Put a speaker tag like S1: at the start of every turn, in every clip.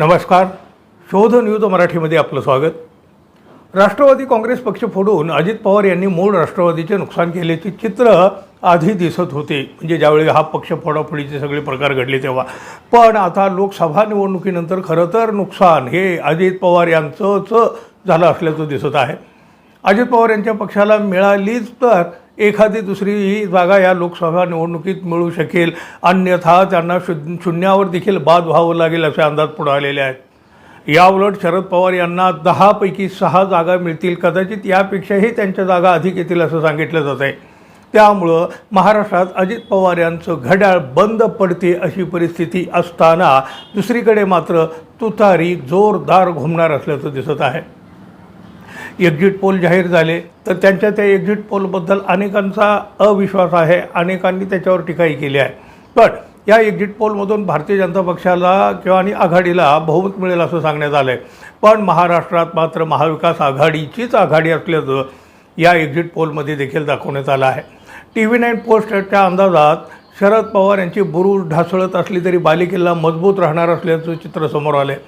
S1: नमस्कार. शोध न्यूज मराठीमध्ये आपलं स्वागत. राष्ट्रवादी काँग्रेस पक्ष फोडून अजित पवार यांनी मूळ राष्ट्रवादीचे नुकसान केल्याचे चित्र आधी दिसत होते. म्हणजे ज्यावेळी हा पक्ष फोडाफोडीचे सगळे प्रकार घडले तेव्हा. पण आता लोकसभा निवडणुकीनंतर खरं तर नुकसान हे अजित पवार यांचंच झालं असल्याचं दिसत आहे. अजित पवार यांच्या पक्षाला मिळालीच तर एखादी दुसरी ही जागा या लोकसभा निवडणुकीत मिळू शकेल. अन्यथा त्यांना शु शून्यावर देखील बाद व्हावं लागेल असे अंदाज पुढे आलेले आहेत. याउलट शरद पवार यांना दहापैकी सहा जागा मिळतील. कदाचित यापेक्षाही त्यांच्या जागा अधिक येतील असं सांगितलं जात आहे. त्यामुळं महाराष्ट्रात अजित पवार यांचं घड्याळ बंद पडते अशी परिस्थिती असताना दुसरीकडे मात्र तुतारी जोरदार घुमणार असल्याचं दिसत आहे. एक्झिट पोल जाहीर झाले तर त्यांच्या त्या एक्झिट पोलबद्दल अनेकांचा अविश्वास आहे अनेकांनी त्याच्यावर टीकाही केली आहे. पण या एक्झिट पोलमधून भारतीय जनता पक्षाला किंवा आणि आघाडीला बहुमत मिळेल असं सांगण्यात आलं आहे पण महाराष्ट्रात मात्र महाविकास आघाडीचीच आघाडी असल्याचं या एक्झिट पोलमध्ये देखील दाखवण्यात आलं आहे. टी व्ही नाईन पोस्टच्या अंदाजात शरद पवार यांची बुरुज ढासळत असली तरी बालिकेला मजबूत राहणार असल्याचं चित्र समोर आलं आहे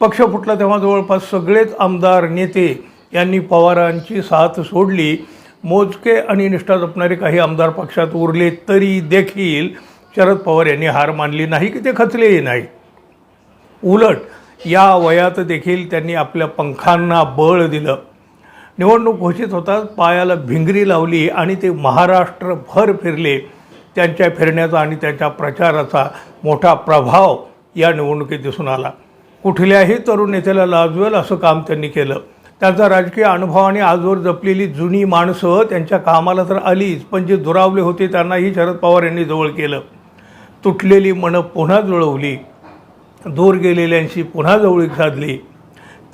S1: पक्ष फुटला तेव्हा जवळपास सगळेच आमदार नेते यांनी पवारांची साथ सोडली. मोजके आणि निष्ठा जपणारे काही आमदार पक्षात उरले तरी देखील शरद पवार यांनी हार मानली नाही की ते खचलेही नाही. उलट या वयात देखील त्यांनी आपल्या पंखांना बळ दिलं. निवडणूक घोषित होताच पायाला भिंगरी लावली आणि ते महाराष्ट्रभर फिरले. त्यांच्या फिरण्याचा आणि त्यांच्या प्रचाराचा मोठा प्रभाव या निवडणुकीत दिसून आला. कुठल्याही तरुण नेत्याला लाजवेल असं काम त्यांनी केलं. त्यांचा राजकीय अनुभवाने आजवर जपलेली जुनी माणसं त्यांच्या कामाला तर आलीच पण जे दुरावले होते त्यांनाही शरद पवार यांनी जवळ केलं. तुटलेली मनं पुन्हा जुळवली. दूर गेलेल्यांशी पुन्हा जवळीक साधली.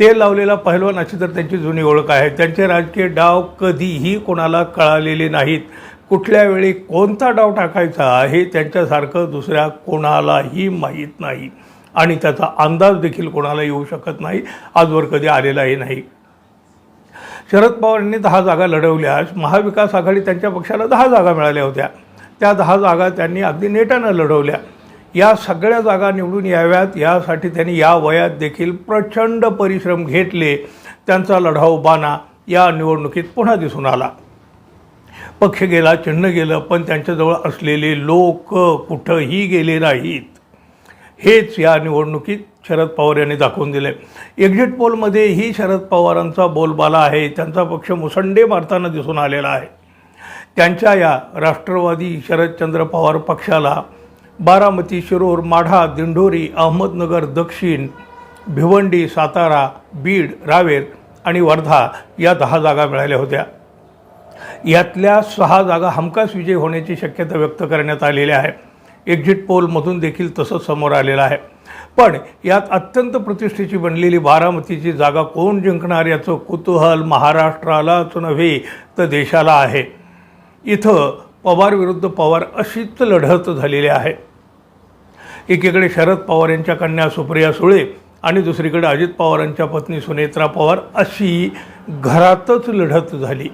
S1: ते लावलेला पहिलवान अशी तर त्यांची जुनी ओळख आहे. त्यांचे राजकीय डाव कधीही कोणाला कळालेले नाहीत. कुठल्या वेळी कोणता डाव टाकायचा हे त्यांच्यासारखं दुसऱ्या कोणालाही माहीत नाही. आणि त्याचा अंदाज देखील कोणाला येऊ शकत नाही. आजवर कधी आलेलाही नाही. शरद पवार यांनी दहा जागा लढवल्या. महाविकास आघाडी त्यांच्या पक्षाला दहा जागा मिळाल्या होत्या. त्या दहा जागा त्यांनी अगदी नेटानं लढवल्या. या सगळ्या जागा निवडून याव्यात. यासाठी त्यांनी या वयात देखील प्रचंड परिश्रम घेतले. त्यांचा लढाऊ बाणा या निवडणुकीत पुन्हा दिसून आला. पक्ष गेला चिन्ह गेलं पण त्यांच्याजवळ असलेले लोक कुठंही गेले नाहीत. हेच या निवडणुकीत शरद पवार यांनी दाखवून दिले. एक्झिट पोलमध्येही शरद पवारांचा बोलबाला आहे. त्यांचा पक्ष मुसंडे मारताना दिसून आलेला आहे. त्यांच्या या राष्ट्रवादी शरदचंद्र पवार पक्षाला बारामती शिरूर माढा दिंडोरी अहमदनगर दक्षिण भिवंडी सातारा बीड रावेर आणि वर्धा या दहा जागा मिळाल्या होत्या. यातल्या सहा जागा हमखास विजय होण्याची शक्यता व्यक्त करण्यात आलेली आहे. एक्झिट पोलमधून देखील तसंच समोर आलेलं आहे. पण यात अत्यंत प्रतिष्ठेची बनलेली बारामतीची जागा कोण जिंकणार याचं कुतूहल महाराष्ट्रालाच नव्हे तर देशाला आहे. इथं पवार विरुद्ध पवार अशीच लढत झालेली आहे. एकीकडे शरद पवार यांच्या कन्या सुप्रिया सुळे आणि दुसरीकडे अजित पवारांच्या पत्नी सुनेत्रा पवार अशी घरातच लढत झाली.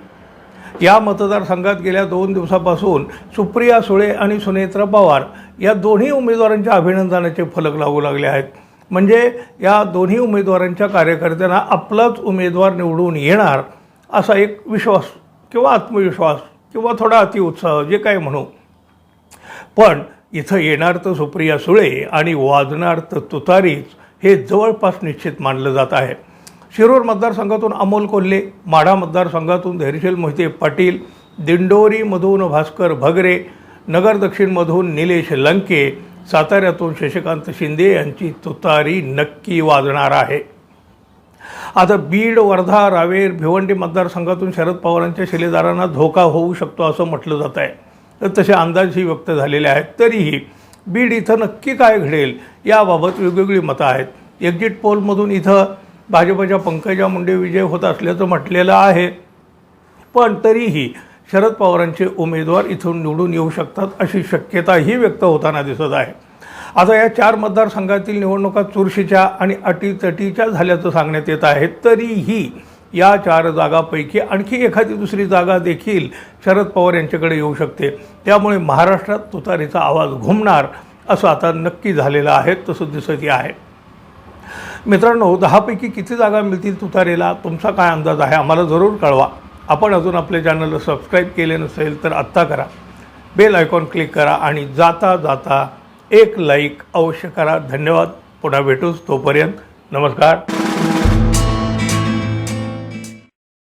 S1: या मतदारसंघात गेल्या दोन दिवसापासून सुप्रिया सुळे आणि सुनेत्रा पवार या दोन्ही उमेदवारांच्या अभिनंदनाचे फलक लागू लागले आहेत. म्हणजे या दोन्ही उमेदवारांच्या कार्यकर्त्यांना आपलाच उमेदवार निवडून येणार असा एक विश्वास किंवा आत्मविश्वास किंवा थोडा अतिउत्साह जे काय म्हणू. पण इथं येणार तर सुप्रिया सुळे आणि वाजणार तर तुतारीच हे जवळपास निश्चित मानलं जात आहे. शिरूर मतदारसंघातून अमोल कोल्हे माढा मतदारसंघातून धैर्यशील मोहिते पाटील दिंडोरीमधून भास्कर भगरे नगर दक्षिणमधून निलेश लंके साताऱ्यातून शशिकांत शिंदे यांची तुतारी नक्की वाजणार आहे. आता बीड वर्धा रावेर भिवंडी मतदारसंघातून शरद पवारांच्या शिलेदारांना धोका होऊ शकतो असं म्हटलं जात आहे. तर तसे अंदाजही व्यक्त झालेले आहेत. तरीही बीड इथं नक्की काय घडेल याबाबत वेगवेगळी मतं आहेत. एक्झिट पोलमधून इथं भाजपच्या पंकजा मुंडे विजय होत असल्याचं म्हटलेलं आहे. पण तरीही शरद पवारांचे उमेदवार इथून निवडून येऊ शकतात अशी शक्यताही व्यक्त होताना दिसत आहे. आता या चार मतदारसंघातील निवडणुका चुरशीच्या आणि अटीतटीच्या झाल्याचं सांगण्यात येत आहे. तरीही या चार जागापैकी आणखी एखादी दुसरी जागा देखील शरद पवार यांच्याकडे येऊ शकते. त्यामुळे महाराष्ट्रात तुतारीचा आवाज घुमणार असं आता नक्की झालेलं आहे तसं दिसतही आहे. मित्रांनो दहापैकी किती जागा मिळतील तुतारेला? तुमचा काय अंदाज आहे? आम्हाला जरूर कळवा. आपण अजून आपले चॅनलला सबस्क्राईब केले नसेल तर आत्ता करा. बेल आयकॉन क्लिक करा आणि जाता जाता एक लाईक अवश्य करा. धन्यवाद. पुन्हा भेटूच तोपर्यंत. नमस्कार.